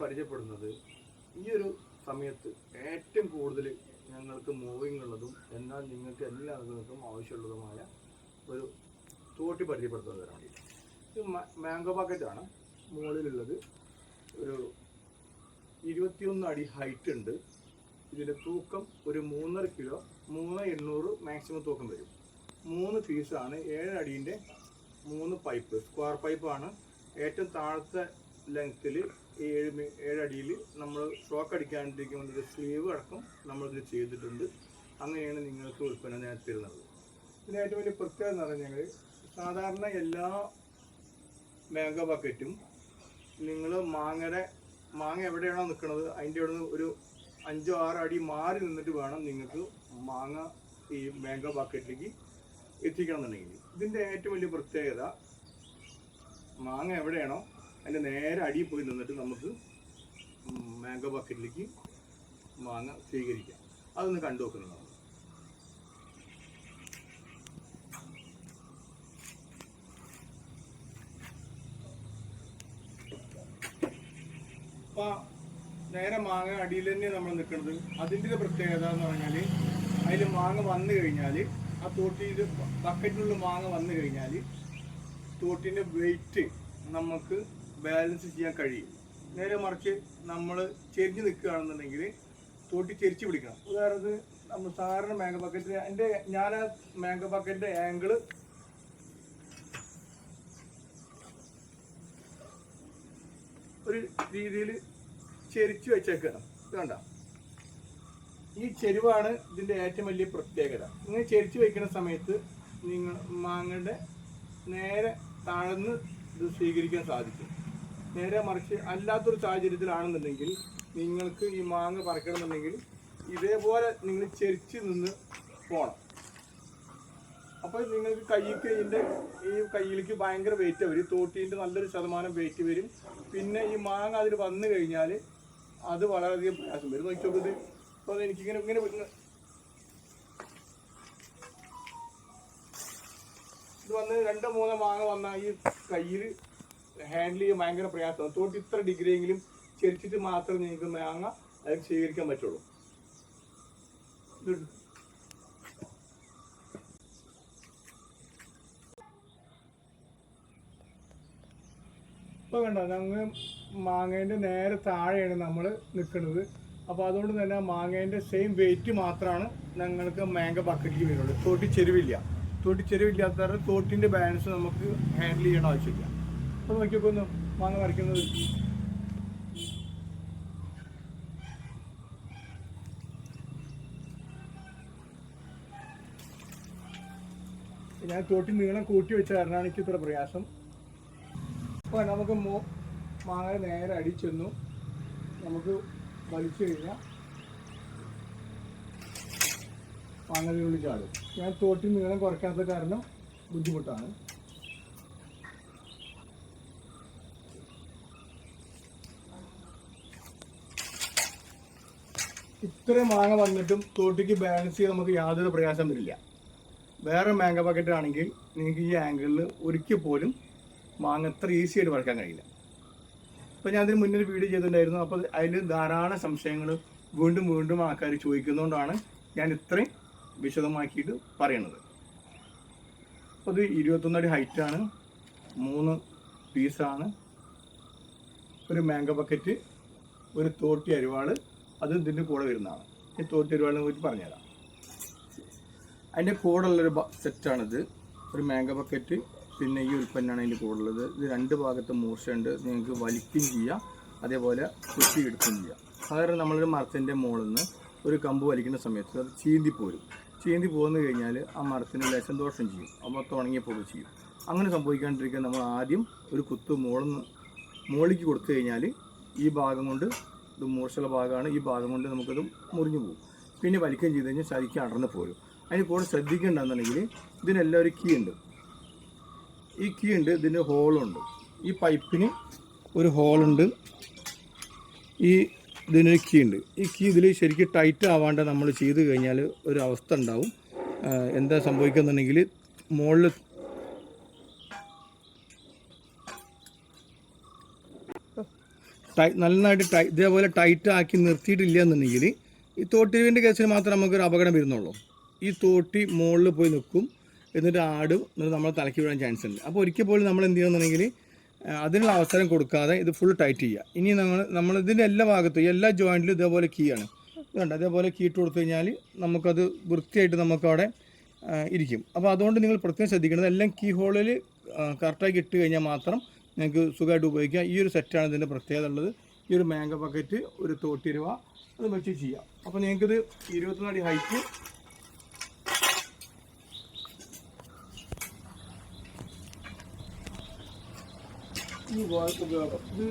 പരിചയപ്പെടുന്നത് ഈ ഒരു സമയത്ത് ഏറ്റവും കൂടുതൽ ഞങ്ങൾക്ക് മൂവിങ് ഉള്ളതും എന്നാൽ നിങ്ങൾക്ക് എല്ലാവർക്കും ആവശ്യമുള്ളതുമായ ഒരു തോട്ടി പരിചയപ്പെടുത്തുന്നത് തരാൻ ഇത് മാംഗോ പാക്കറ്റാണ് മുകളിലുള്ളത് ഒരു ഇരുപത്തിയൊന്ന് അടി ഹൈറ്റ് ഉണ്ട്. ഇതിന്റെ തൂക്കം ഒരു മൂന്നര കിലോ മൂന്ന് എണ്ണൂറ് മാക്സിമം തൂക്കം വരും. മൂന്ന് പീസാണ് ഏഴ് മൂന്ന് പൈപ്പ് സ്ക്വയർ പൈപ്പാണ് ഏറ്റവും താഴത്തെ ലെങ്ത്തിൽ ഏഴ് മീ- ഏഴ് അടിയിൽ നമ്മൾ ഷോക്ക് അടിക്കാണ്ടിരിക്കാൻ വേണ്ടി സ്ലീവ് അടക്കം നമ്മളിത് ചെയ്തിട്ടുണ്ട്. അങ്ങനെയാണ് നിങ്ങൾക്ക് ഉൽപ്പന്നം ഞാൻ തരുന്നത് ഇതിന് ഏറ്റവും വലിയ പ്രത്യേകത എന്ന് പറഞ്ഞാൽ സാധാരണ എല്ലാ മാംഗോ ബക്കറ്റും നിങ്ങൾ മാങ്ങയുടെ മാങ്ങ എവിടെയാണോ നിൽക്കുന്നത് അതിന്റെ അവിടെ ഒരു അഞ്ചോ ആറോ അടി മാറി നിന്നിട്ട് വേണം നിങ്ങൾക്ക് മാങ്ങ ഈ മാംഗോ ബക്കറ്റിലേക്ക് എത്തിക്കണം എന്നുണ്ടെങ്കിൽ ഇതിന്റെ ഏറ്റവും വലിയ പ്രത്യേകത മാങ്ങ എവിടെയാണോ അതിന്റെ നേരെ അടിയിൽ പോയി നിന്നിട്ട് നമുക്ക് മാംഗോ ബക്കറ്റിലേക്ക് മാങ്ങ സ്വീകരിക്കാം. അതൊന്ന് കണ്ടു നോക്കുന്നതാണ് അപ്പോൾ നേരെ മാങ്ങ അടിയിൽ തന്നെ നമ്മൾ നിൽക്കുന്നത് അതിന്റെ ഒരു പ്രത്യേകത എന്ന് പറഞ്ഞാൽ അതിൽ മാങ്ങ വന്നു കഴിഞ്ഞാൽ ആ തോട്ടിയിൽ ബക്കറ്റിലുള്ള മാങ്ങ വന്നു കഴിഞ്ഞാൽ തോട്ടിന്റെ വെയിറ്റ് നമുക്ക് ബാലൻസ് ചെയ്യാൻ കഴിയും. നേരെ മറിച്ച് നമ്മൾ ചെരിഞ്ഞ് നിൽക്കുകയാണെന്നുണ്ടെങ്കിൽ തോട്ടി ചെരിച്ച് പിടിക്കണം. ഉദാഹരണത്തിന് നമ്മൾ സാധാരണ മാംഗോ ബക്കറ്റിന് എന്റെ ഞാൻ ആ മാംഗോ ബക്കറ്റിന്റെ ആംഗിൾ ഒരു രീതിയിൽ ചെരിച്ച് വെച്ചേക്കണം. വേണ്ട ഈ ചെരുവാണ് ഇതിന്റെ ഏറ്റവും വലിയ പ്രത്യേകത. ഇങ്ങനെ ചെരിച്ച് വയ്ക്കുന്ന സമയത്ത് നിങ്ങൾ മാങ്ങയുടെ നേരെ താഴ്ന്ന് ഇത് സ്വീകരിക്കാൻ സാധിക്കും. നേരെ മറിച്ച് അല്ലാത്തൊരു സാഹചര്യത്തിലാണെന്നുണ്ടെങ്കിൽ നിങ്ങൾക്ക് ഈ മാങ്ങ പറിക്കണമെന്നുണ്ടെങ്കിൽ ഇതേപോലെ നിങ്ങൾ ചെരിച്ച് നിന്ന് പോകണം അപ്പോൾ നിങ്ങൾക്ക് കൈക്ക് ഇതിന്റെ ഈ കയ്യിലേക്ക് ഭയങ്കര വെയിറ്റ് വരും. തോട്ടീന്റെ നല്ലൊരു ശതമാനം വെയിറ്റ് വരും. പിന്നെ ഈ മാങ്ങ അതിൽ വന്നു കഴിഞ്ഞാൽ അത് വളരെയധികം പ്രയാസം വരും. നോക്കി നോക്കുന്നത് അപ്പോൾ എനിക്കിങ്ങനെ ഇങ്ങനെ ഇത് വന്ന് രണ്ടോ മൂന്നോ മാങ്ങ വന്ന ഈ കയ്യിൽ ഹാൻഡിൽ ചെയ്യാൻ ഭയങ്കര പ്രയാസമാണ്. തോട്ടി ഇത്ര ഡിഗ്രിയെങ്കിലും ചെരിച്ചിട്ട് മാത്രമേ നിങ്ങൾക്ക് മാങ്ങ അത് സ്വീകരിക്കാൻ പറ്റുള്ളൂ. ഇപ്പൊ കണ്ടോ ഞങ്ങൾ മാങ്ങേന്റെ നേരെ താഴെയാണ് നമ്മൾ നിൽക്കുന്നത് അപ്പോൾ അതുകൊണ്ട് തന്നെ മാങ്ങേന്റെ സെയിം വെയിറ്റ് മാത്രമാണ് ഞങ്ങൾക്ക് മാങ്ങ ബക്കറ്റിൽ വരുള്ളൂ. തോട്ടി ചെരുവില്ല. തോട്ടി ചെരുവില്ലാത്ത കാരണം തോട്ടിന്റെ ബാലൻസ് നമുക്ക് ഹാൻഡിൽ ചെയ്യേണ്ട ആവശ്യമില്ല. അപ്പോൾ നോക്കിയപ്പോൾ ഒന്ന് മാങ്ങ വരയ്ക്കുന്നത് ഞാൻ തോട്ടി നീളം കൂട്ടി വെച്ച കാരണമാണ് എനിക്ക് ഇത്ര പ്രയാസം. അപ്പോൾ നമുക്ക് മോ മാങ്ങ നേരെ അടിച്ചെന്നു നമുക്ക് വലിച്ചു കഴിഞ്ഞാൽ മാങ്ങതിനുള്ളിൽ ചാടും. ഞാൻ തോട്ടിൽ നീളം കുറയ്ക്കാത്ത കാരണം ബുദ്ധിമുട്ടാണ്. ഇത്രയും മാങ്ങ വന്നിട്ടും തോട്ടിക്ക് ബാലൻസ് ചെയ്യാൻ നമുക്ക് യാതൊരു പ്രയാസം വരില്ല. വേറെ മാങ്ങ പാക്കറ്റ് ആണെങ്കിൽ നിങ്ങൾക്ക് ഈ ആംഗിളിൽ ഒരിക്കൽ പോലും മാങ്ങ അത്ര ഈസി ആയിട്ട് വളർക്കാൻ കഴിയില്ല. അപ്പോൾ ഞാൻ അതിന് മുന്നേ ഒരു വീഡിയോ ചെയ്തിട്ടുണ്ടായിരുന്നു. അപ്പോൾ അതിൽ ധാരാളം സംശയങ്ങൾ വീണ്ടും വീണ്ടും ആൾക്കാർ ചോദിക്കുന്നതുകൊണ്ടാണ് ഞാൻ ഇത്രയും വിശദമാക്കിയിട്ട് പറയണത്. അപ്പോൾ ഇത് ഇരുപത്തൊന്നടി ഹൈറ്റാണ് മൂന്ന് പീസാണ് ഒരു മാംഗോ ബക്കറ്റ് ഒരു തോട്ടി അരിവാൾ അത് ഇതിന്റെ കൂടെ വരുന്നതാണ്. ഈ തോട്ടി അരിവാളിനെ കുറിച്ച് പറഞ്ഞുതരാം. അതിന്റെ കൂടെയുള്ളൊരു സെറ്റാണിത് ഒരു മാംഗോ ബക്കറ്റ് പിന്നെ ഈ ഉൽപ്പന്നമാണ് അതിന്റെ കൂടുള്ളത് ഇത് രണ്ട് ഭാഗത്ത് മൂർച്ചയുണ്ട്. നിങ്ങൾക്ക് വലിക്കുകയും ചെയ്യാം. അതേപോലെ കുത്തി എടുക്കുകയും ചെയ്യാം. സാധാരണ നമ്മളൊരു മരത്തിന്റെ മുകളിൽ നിന്ന് ഒരു കമ്പ് വലിക്കുന്ന സമയത്ത് അത് ചീന്തി പോരും ചീന്തി പോന്നു കഴിഞ്ഞാൽ ആ മരത്തിന് ലേശം ദോഷം ചെയ്യും. അത് മൊത്തം ഉണങ്ങിയപ്പോൾ ചെയ്യും. അങ്ങനെ സംഭവിക്കാണ്ടിരിക്കാൻ നമ്മൾ ആദ്യം ഒരു കുത്ത് മുകളിൽ മുകളിലേക്ക് കൊടുത്തു കഴിഞ്ഞാൽ ഈ ഭാഗം കൊണ്ട് ഇത് മൂർച്ചയുള്ള ഭാഗമാണ്. ഈ ഭാഗം കൊണ്ട് നമുക്കത് മുറിഞ്ഞു പോകും. പിന്നെ വലിക്കുകയും ചെയ്ത് കഴിഞ്ഞാൽ ശരിക്ക് അടർന്ന് പോരും. അതിന് കൂടെ ശ്രദ്ധിക്കേണ്ടതെന്നുണ്ടെങ്കിൽ ഇതിനെല്ലാം ഒരു കീ ഉണ്ട്. ഈ കീ ഉണ്ട് ഇതിന് ഹോളുണ്ട് ഈ പൈപ്പിന് ഒരു ഹോളുണ്ട് ഈ ഇതിനൊരു കീ ഉണ്ട്. ഈ കീ ഇതിൽ ശരിക്കും ടൈറ്റ് ആവാണ്ട് നമ്മൾ ചെയ്ത് കഴിഞ്ഞാൽ ഒരു അവസ്ഥ ഉണ്ടാവും. എന്താ സംഭവിക്കുന്നുണ്ടെങ്കിൽ മുകളിൽ ടൈ നന്നായിട്ട് ടൈ ഇതേപോലെ ടൈറ്റ് ആക്കി നിർത്തിയിട്ടില്ല എന്നുണ്ടെങ്കിൽ ഈ തോട്ടിവിന്റെ കേസിൽ മാത്രമേ നമുക്കൊരു അപകടം വരുന്നുള്ളൂ. ഈ തോട്ടി മുകളിൽ പോയി നിൽക്കും എന്നിട്ട് ആടും എന്നിട്ട് നമ്മളെ തലക്കി വിടാൻ ചാൻസ് ഉണ്ട്. അപ്പോൾ ഒരിക്കൽ പോലും നമ്മൾ എന്ത് ചെയ്യുന്നുണ്ടെങ്കിൽ അതിനുള്ള അവസരം കൊടുക്കാതെ ഇത് ഫുൾ ടൈറ്റ് ചെയ്യുക. ഇനി നമ്മൾ നമ്മൾ ഇതിന്റെ എല്ലാ ഭാഗത്തും എല്ലാ ജോയിന്റിലും ഇതേപോലെ കീ ആണ്. ഇതുണ്ട് അതേപോലെ കീ ഇട്ട് കൊടുത്തു കഴിഞ്ഞാൽ നമുക്കത് വൃത്തിയായിട്ട് നമുക്കവിടെ ഇരിക്കും. അപ്പോൾ അതുകൊണ്ട് നിങ്ങൾ പ്രത്യേകം ശ്രദ്ധിക്കേണ്ടത് എല്ലാം കീ ഹോളിൽ കറക്റ്റാക്കി ഇട്ട് കഴിഞ്ഞാൽ മാത്രം നിങ്ങൾക്ക് സുഖമായിട്ട് ഉപയോഗിക്കാം. ഈ ഒരു സെറ്റാണ് ഇതിന്റെ പ്രത്യേകത ഉള്ളത്. ഈ ഒരു മാംഗോ ബക്കറ്റ് ഒരു തോട്ടി രൂപ അത് വെച്ച് ചെയ്യാം. അപ്പോൾ നിങ്ങൾക്കിത് ഇരുപത്തൊന്ന് അടി ഹൈറ്റ് ഈ വാൾ ഉപയോഗം ഇത്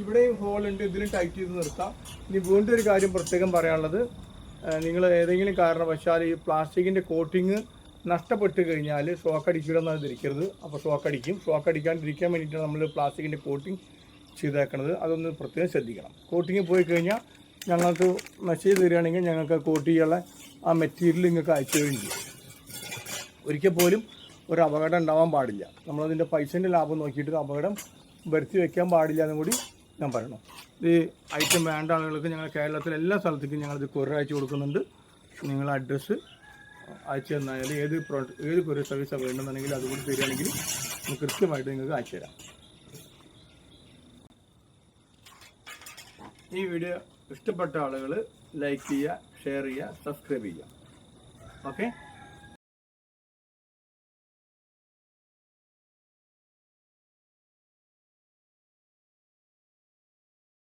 ഇവിടെയും ഹോൾ ഉണ്ട് ഇതിലും ടൈറ്റ് ചെയ്ത് നിർത്താം. ഇനി വീണ്ടും ഒരു കാര്യം പ്രത്യേകം പറയാനുള്ളത്. നിങ്ങൾ ഏതെങ്കിലും കാരണവശാൽ ഈ പ്ലാസ്റ്റിക്കിന്റെ കോട്ടിങ് നഷ്ടപ്പെട്ട് കഴിഞ്ഞാൽ ഷോക്ക് അടിക്കില്ലെന്നാണ് ധരിക്കരുത്. അപ്പോൾ ഷോക്ക് അടിക്കും. ഷോക്ക് അടിക്കാണ്ടിരിക്കാൻ വേണ്ടിയിട്ടാണ് നമ്മൾ പ്ലാസ്റ്റിക്കിന്റെ കോട്ടിങ് ചെയ്തേക്കണത്. അതൊന്ന് പ്രത്യേകം ശ്രദ്ധിക്കണം. കോട്ടിങ് പോയി കഴിഞ്ഞാൽ ഞങ്ങൾക്ക് മെസ്സേജ് തരികയാണെങ്കിൽ ഞങ്ങൾക്ക് കോട്ട് ചെയ്യാനുള്ള ആ മെറ്റീരിയൽ നിങ്ങൾക്ക് അയച്ചു ചെയ്യും. ഒരിക്കൽ പോലും ഒരു അപകടം ഉണ്ടാവാൻ പാടില്ല. നമ്മളതിന്റെ പൈസേന്റെ ലാഭം നോക്കിയിട്ട് അപകടം വരുത്തി വെക്കാൻ പാടില്ല എന്നും കൂടി ഞാൻ പറയണം. ഇത് ഐറ്റം വേണ്ട ആളുകൾക്ക് ഞങ്ങൾ കേരളത്തിലെ എല്ലാ സ്ഥലത്തേക്കും ഞങ്ങളിത് കൊറിയർ അയച്ചു കൊടുക്കുന്നുണ്ട്. നിങ്ങൾ അഡ്രസ്സ് അയച്ചു തന്നാൽ ഏത് പ്രോഡക്റ്റ് ഏത് കൊറിയർ സർവീസാണ് വേണമെന്നുണ്ടെങ്കിൽ അതുകൂടി തരികയാണെങ്കിൽ കൃത്യമായിട്ട് നിങ്ങൾക്ക് അയച്ചു തരാം. ഈ വീഡിയോ ഇഷ്ടപ്പെട്ട ആളുകൾ ലൈക്ക് ചെയ്യുക ഷെയർ ചെയ്യുക സബ്സ്ക്രൈബ് ചെയ്യുക. ഓക്കെ